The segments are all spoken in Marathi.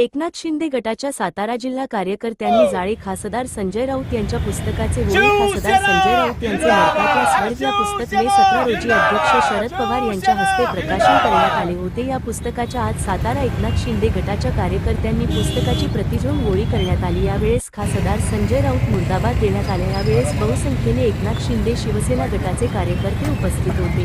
एकनाथ शिंदे गटाच्या सातारा जिल्हा कार्यकर्त्यांनी जाळे खासदार संजय राऊत यांच्या पुस्तकाचे होळी खासदार संजय राऊत यांचे नरकातला स्वर्ग या पुस्तक मे सतरा रोजी अध्यक्ष शरद पवार यांच्या हस्ते प्रकाशन करण्यात आले होते. या पुस्तकाच्या आज सातारा एकनाथ शिंदे गटाच्या कार्यकर्त्यांनी पुस्तकाची प्रति घेऊन होळी करण्यात आली. यावेळेस खासदार संजय राऊत मुर्दाबाद देण्यात आले. यावेळेस बहुसंख्येने एकनाथ शिंदे शिवसेना गटाचे कार्यकर्ते उपस्थित होते.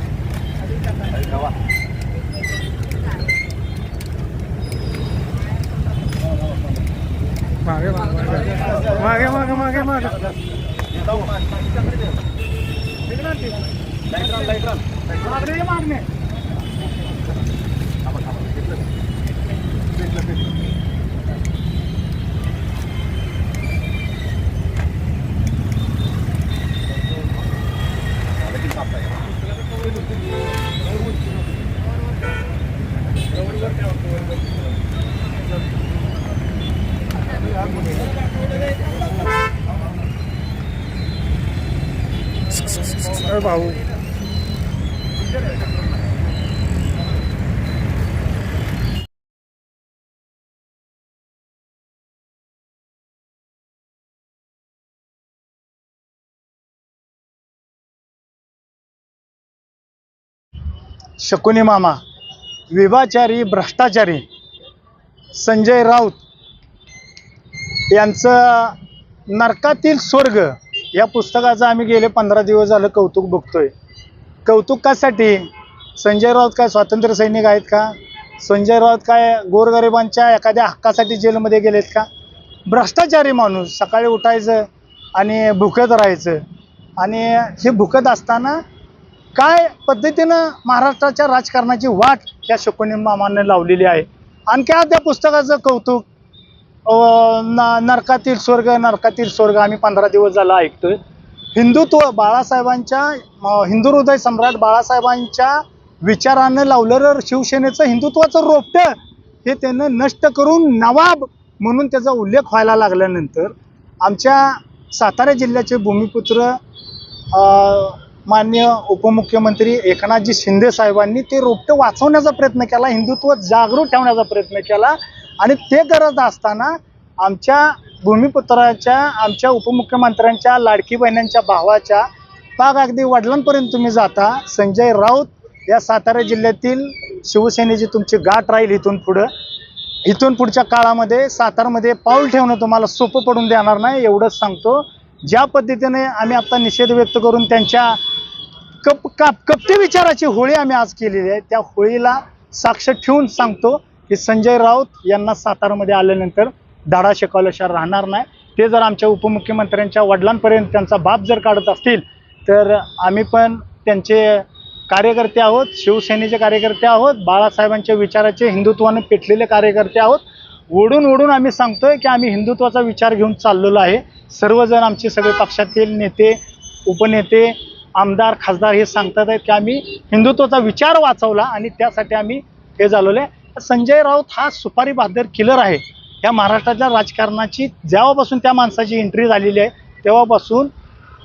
đâu ạ Mà cái mà mà cái mà cái mà cái mà cái mà Tahu, mana? Light run, light run. Light run. Ada yang mana? भाऊ शकुनी मामा विभाचारी भ्रष्टाचारी संजय राऊत यांचं नरकातील स्वर्ग या पुस्तकाचं आम्ही गेले पंधरा दिवस झालं कौतुक बघतोय. कौतुक कासाठी संजय राऊत काय स्वातंत्र्य सैनिक आहेत का? संजय राऊत काय गोरगरिबांच्या एखाद्या हक्कासाठी जेलमध्ये गेलेत का? भ्रष्टाचारी माणूस सकाळी उठायचं आणि भुकत राहायचं. आणि हे भुकत असताना काय पद्धतीनं महाराष्ट्राच्या राजकारणाची वाट या शकुनी मामाने लावलेली आहे? आणखी त्या पुस्तकाचं कौतुक न नरकातील स्वर्ग नरकातील स्वर्ग आम्ही पंधरा दिवस झाला ऐकतोय. हिंदुत्व बाळासाहेबांच्या हिंदू हृदय सम्राट बाळासाहेबांच्या विचारानं लावलेलं शिवसेनेचं हिंदुत्वाचं रोपटं हे त्यानं नष्ट करून नवाब म्हणून त्याचा उल्लेख व्हायला लागल्यानंतर आमच्या सातारा जिल्ह्याचे भूमिपुत्र मान्य उपमुख्यमंत्री एकनाथजी शिंदे साहेबांनी ते रोपटं वाचवण्याचा प्रयत्न केला हिंदुत्व जागरूक ठेवण्याचा प्रयत्न केला. आणि ते करत असताना आमच्या भूमिपुत्राच्या आमच्या उपमुख्यमंत्र्यांच्या लाडकी बहिण्यांच्या भावाच्या पाग अगदी वडिलांपर्यंत तुम्ही जाता. संजय राऊत या सातारा जिल्ह्यातील शिवसेनेची तुमची गाठ राहील इथून पुढं. इथून पुढच्या काळामध्ये सातारमध्ये पाऊल ठेवणं तुम्हाला सोपं पडून देणार नाही एवढंच सांगतो. ज्या पद्धतीने आम्ही आता निषेध व्यक्त करून त्यांच्या कप काप कपटे विचाराची होळी आम्ही आज केलेली आहे त्या होळीला साक्ष ठेवून सांगतो. की संजय राऊत यांना सातारामध्ये आल्यानंतर धडा शिकवल्याशिवाय राहणार नाही. ते जर आमच्या उपमुख्यमंत्र्यांच्या वडिलांपर्यंत त्यांचा बाप जर काढत असतील तर आम्ही पण त्यांचे कार्यकर्ते आहोत शिवसेनेचे कार्यकर्ते आहोत बाळासाहेबांच्या विचाराचे हिंदुत्वाने पेटलेले कार्यकर्ते आहोत. ओढून ओढून आम्ही सांगतोय की आम्ही हिंदुत्वाचा विचार घेऊन चाललेलो आहे. सर्वजण आमचे सगळे पक्षातील नेते उपनेते आमदार खासदार हे सांगतात आहेत की आम्ही हिंदुत्वाचा विचार वाचवला आणि त्यासाठी आम्ही हे झालेलो आहे. संजय राऊत हा सुपारी बहादर किलर आहे. या महाराष्ट्राच्या राजकारणाची जेव्हापासून त्या माणसाची एंट्री झालेली आहे तेव्हापासून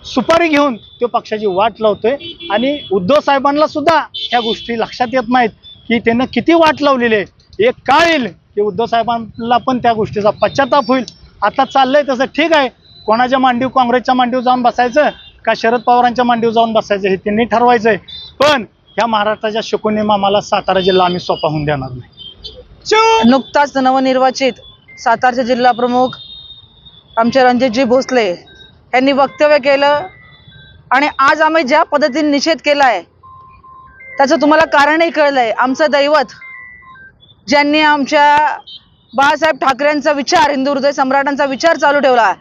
सुपारी घेऊन तो पक्षाची वाट लावतोय. आणि उद्धव साहेबांना सुद्धा ह्या गोष्टी लक्षात येत नाहीत की त्यांना किती वाट लावलेली आहे. एक काळ येईल की उद्धव साहेबांना पण त्या गोष्टीचा पश्चाताप होईल. आता चाललंय तसं ठीक आहे. कोणाच्या मांडीव काँग्रेसच्या मांडीव जाऊन बसायचं का शरद पवारांच्या मांडीव जाऊन बसायचं हे त्यांनी ठरवायचंय. पण ह्या महाराष्ट्राच्या शकुनी मामाला सातारा जिल्हा आम्ही सोपा होऊन देणार नाही. नुकताच नवनिर्वाचित सातारचे जिल्हा प्रमुख आमचे रणजितजी भोसले यांनी वक्तव्य केलं आणि आज आम्ही ज्या पद्धतीने निषेध केला आहे त्याचं तुम्हाला कारणही कळलं आहे आमचं दैवत ज्यांनी आमच्या बाळासाहेब ठाकरेंचा विचार हिंदू हृदय सम्राटांचा विचार चालू ठेवला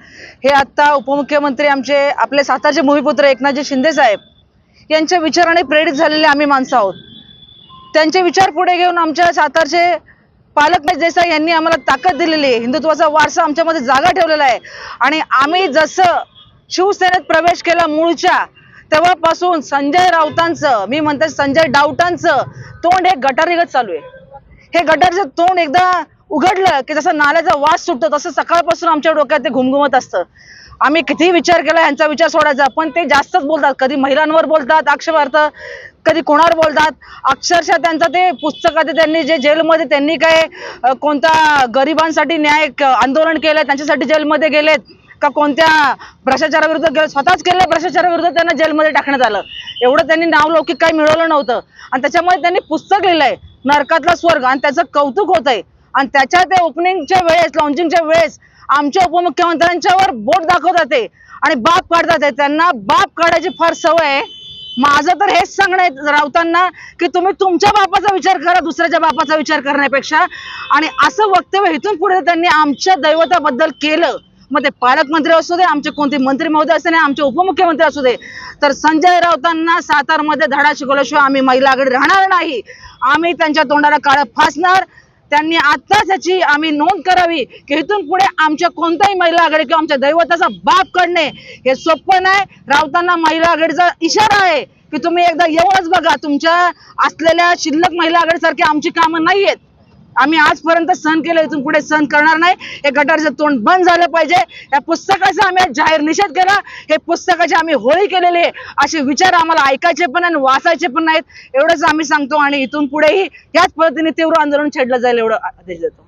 हे आत्ता उपमुख्यमंत्री आमचे आपले सातारचे भूमिपुत्र एकनाथजी शिंदे साहेब यांच्या विचाराने प्रेरित झालेले आम्ही माणसं आहोत. त्यांचे विचार पुढे घेऊन आमच्या सातारचे पालक देसाई यांनी आम्हाला ताकद दिलेली आहे. हिंदुत्वाचा वारसा आमच्यामध्ये जागा ठेवलेला आहे. आणि आम्ही जसं शिवसेनेत प्रवेश केला मूळच्या तेव्हापासून संजय राऊतांचं मी म्हणते संजय डाऊटांचं तोंड हे गटारीगत चालू आहे. हे गटारचं तोंड एकदा उघडलं की जसं नाल्याचा वास सुटतो तसं सकाळपासून आमच्या डोक्यात ते घुमघुमत असतं. आम्ही कितीही विचार केला यांचा विचार सोडायचा पण ते जास्तच बोलतात. कधी महिलांवर बोलतात अक्षरार्थ कधी कोणावर बोलतात अक्षरशः त्यांचं ते पुस्तकात त्यांनी जे जेलमध्ये त्यांनी काय कोणता कोणत्या गरिबांसाठी न्याय आंदोलन केलं त्यांच्यासाठी जेलमध्ये गेलेत का कोणत्या भ्रष्टाचाराविरुद्ध गेले स्वतःच केलेल्या भ्रष्टाचाराविरुद्ध त्यांना जेलमध्ये टाकण्यात आलं. एवढं त्यांनी नावलौकिक काही मिळवलं नव्हतं. आणि त्याच्यामुळे त्यांनी पुस्तक लिहिलंय नरकातला स्वर्ग. आणि त्याचं कौतुक होत आहे आणि त्याच्या त्या ओपनिंगच्या वेळेस लॉन्चिंगच्या वेळेस आमच्या उपमुख्यमंत्र्यांच्यावर बोट दाखवतात ते आणि बाप काढतात ते. त्यांना बाप काढायची फार सवय आहे. माझं तर हेच सांगणं आहे की तुम्ही तुमच्या बापाचा विचार करा दुसऱ्याच्या बापाचा विचार करण्यापेक्षा. आणि असं वक्तव्य इथून पुढे त्यांनी आमच्या दैवताबद्दल केलं. मग ते पालकमंत्री असू दे आमचे कोणते मंत्री महोदय असू दे आमचे उपमुख्यमंत्री असू दे तर संजय राऊतांना सातारमध्ये धडा शिकवल्याशिवाय आम्ही महिला आघाडी राहणार नाही. आम्ही त्यांच्या तोंडाला काळं फासणार त्यांनी आत्ताच याची आम्ही नोंद करावी की इथून पुढे आमच्या कोणत्याही महिला आघाडी किंवा आमच्या दैवताचा बाप काढणे हे सोपं नाही. राऊतांना महिला आघाडीचा इशारा आहे की तुम्ही एकदा येऊनच बघा तुमच्या असलेल्या शिल्लक महिला आघाडीसारखी आमची कामं नाहीयेत. आम्ही आजपर्यंत सहन केलं इथून पुढे सहन करणार नाही. हे गटारचं तोंड बंद झालं पाहिजे. या पुस्तकाचा आम्ही जाहीर निषेध केला. हे पुस्तकाची आम्ही होळी केलेली आहे. असे विचार आम्हाला ऐकायचे पण आणि वाचायचे पण नाहीत. एवढंच आम्ही सांगतो आणि इथून पुढेही याच पद्धतीने तीव्र आंदोलन छेडलं जाईल एवढं आदेश देतो.